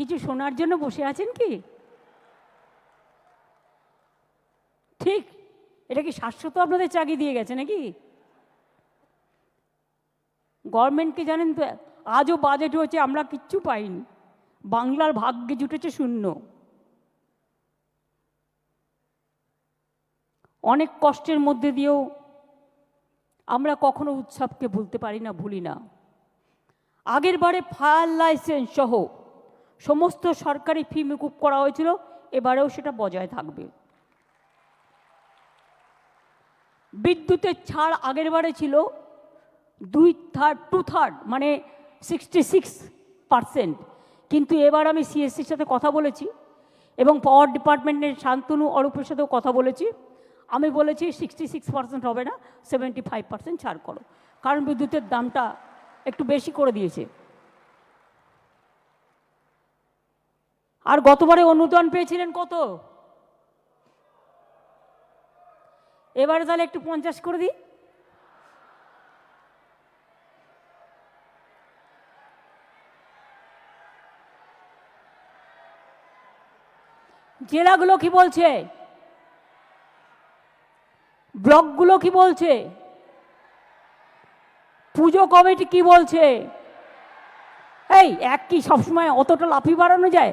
কিছু শোনার জন্য বসে আছেন কি? ঠিক, এটা কি শাশ্বত আপনাদের চাকরি দিয়ে গেছে নাকি? গভর্নমেন্টকে জানেন তো, আজও বাজেট হয়েছে, আমরা কিচ্ছু পাইনি। বাংলার ভাগ্যে জুটেছে শূন্য। অনেক কষ্টের মধ্যে দিয়েও আমরা কখনো উৎসবকে ভুলতে পারি না, ভুলি না। আগের বারে ফায়ার লাইসেন্স সহ সমস্ত সরকারি ফি মুকুব করা হয়েছিল, এবারেও সেটা বজায় থাকবে। বিদ্যুতের ছাড় আগের বারে ছিল দুই থার্ড টু থার্ড মানে সিক্সটি সিক্স পারসেন্ট কিন্তু এবার আমি সিএসসির সাথে কথা বলেছি এবং পাওয়ার ডিপার্টমেন্টের শান্তনু অরূপের সাথেও কথা বলেছি। আমি বলেছি সিক্সটি সিক্স পার্সেন্ট হবে না সেভেন্টি ফাইভ পার্সেন্ট ছাড় করো। কারণ বিদ্যুতের দামটা একটু বেশি করে দিয়েছে। আর গতবারে অনুদান পেয়েছিলেন কত? এবারে তাহলে একটু পঞ্চাশ করে দিই। জেলাগুলো কি বলছে? ব্লকগুলো কি বলছে? পুজো কমিটি কি বলছে? এই, এক কি সবসময় অতটা লাফি বাড়ানো যায়?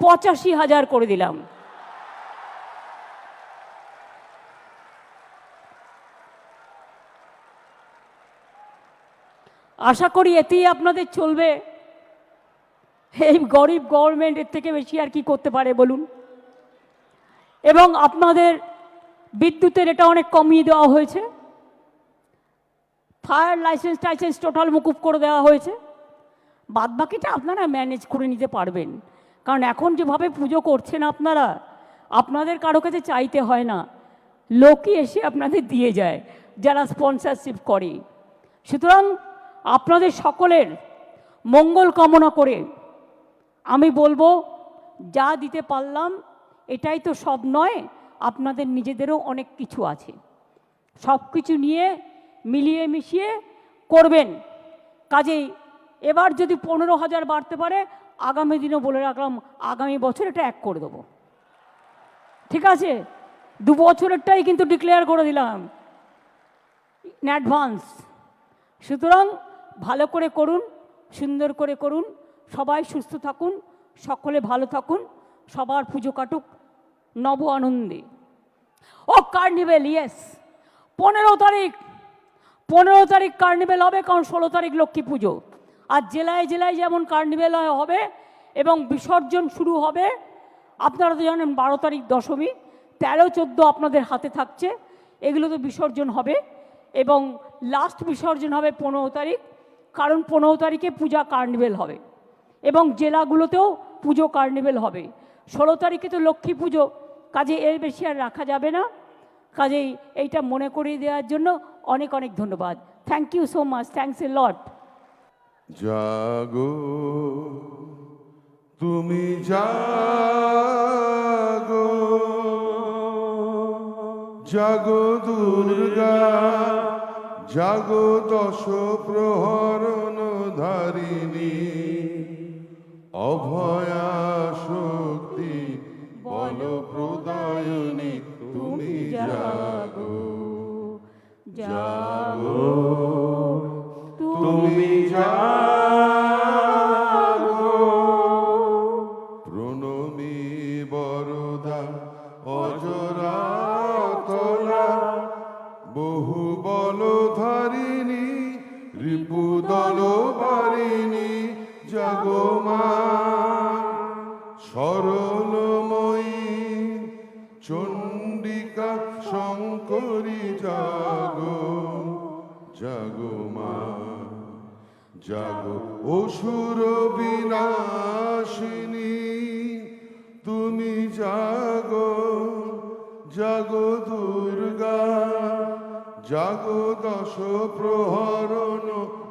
পঁচাশি হাজার করে দিলাম। আশা করি এতেই আপনাদের চলবে। এই গরিব গভর্নমেন্ট এর থেকে বেশি আর কি করতে পারে বলুন। এবং আপনাদের বিদ্যুতের এটা অনেক কমিয়ে দেওয়া হয়েছে। ফায়ার লাইসেন্স টাইসেন্স টোটাল মুকুব করে দেওয়া হয়েছে। বাদ বাকিটা আপনারা ম্যানেজ করে নিতে পারবেন। কারণ এখন যেভাবে পুজো করছেন আপনারা, আপনাদের কারও কাছে চাইতে হয় না। লোকই এসে আপনাদের দিয়ে যায়, যারা স্পন্সরশিপ করে। সুতরাং আপনাদের সকলের মঙ্গল কামনা করে আমি বলব, যা দিতে পারলাম, এটাই তো সব নয়, আপনাদের নিজেদেরও অনেক কিছু আছে। সব কিছু নিয়ে মিলিয়ে মিশিয়ে করবেন। কাজেই এবার যদি পনেরো হাজার বাড়তে পারে আগামী দিনও বলে রাখলাম, আগামী বছর এটা এক করে দেবো। ঠিক আছে? দু বছরেরটাই কিন্তু ডিক্লেয়ার করে দিলাম। ইন অ্যাডভান্স সুতরাং ভালো করে করুন, সুন্দর করে করুন, সবাই সুস্থ থাকুন, সকলে ভালো থাকুন, সবার পুজো কাটুক, নব আনন্দে। ও কার্নিভেল ইয়েস পনেরো তারিখ পনেরো তারিখ কার্নিভেল হবে, কারণ ষোলো তারিখ লক্ষ্মী পুজো। আর জেলায় জেলায় যেমন কার্নিভেল হবে এবং বিসর্জন শুরু হবে, আপনারা তো জানেন বারো তারিখ দশমী, তেরো, চোদ্দ আপনাদের হাতে থাকছে এগুলো তো বিসর্জন হবে এবং লাস্ট বিসর্জন হবে পনেরো তারিখ, কারণ পনেরো তারিখে পূজা কার্নিভেল হবে এবং জেলাগুলোতেও পুজো কার্নিভেল হবে। ষোলো তারিখে তো লক্ষ্মী পুজো, কাজে এর বেশি আর রাখা যাবে না। কাজেই এইটা মনে করিয়ে দেওয়ার জন্য অনেক অনেক ধন্যবাদ। Thank you so much thanks a lot জাগো তুমি জাগো জাগো দুর্গা জাগো দশ প্রহরণ ধারিণী অভয়া রিপু দল বারিণী জাগমা সরলময়ী চণ্ডিকা শঙ্করী জাগো জাগো মা জাগো অসুর বিনাশিনী জাগো জাগো দুর্গা, জাগো দশ প্রহরণ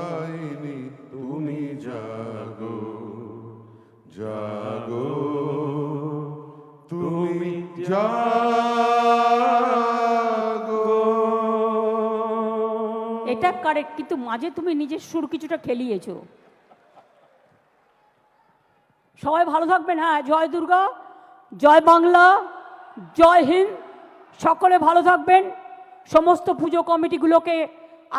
প্রদায়িনী তুমি জাগো জাগো। তুমি জাগো। এটা কারেক্ট কিন্তু মাঝে তুমি নিজের সুর কিছুটা খেলিয়েছো। সবাই ভালো থাকবেন হ্যাঁ? জয় দুর্গা, জয় বাংলা, জয় হিন্দ, সকলে ভালো থাকবেন। সমস্ত পুজো কমিটিগুলোকে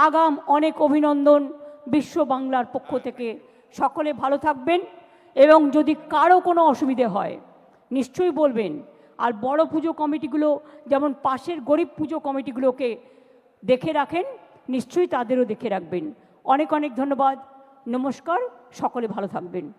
আগাম অনেক অভিনন্দন। বিশ্ব বাংলার পক্ষ থেকে সকলে ভালো থাকবেন এবং যদি কারও কোনো অসুবিধে হয়, নিশ্চয়ই বলবেন। আর বড় পুজো কমিটিগুলো, যেমন পাশের গরিব পুজো কমিটিগুলোকে দেখে রাখেন, নিশ্চয়ই তাদেরও দেখে রাখবেন। অনেক অনেক ধন্যবাদ। নমস্কার। সকলে ভালো থাকবেন।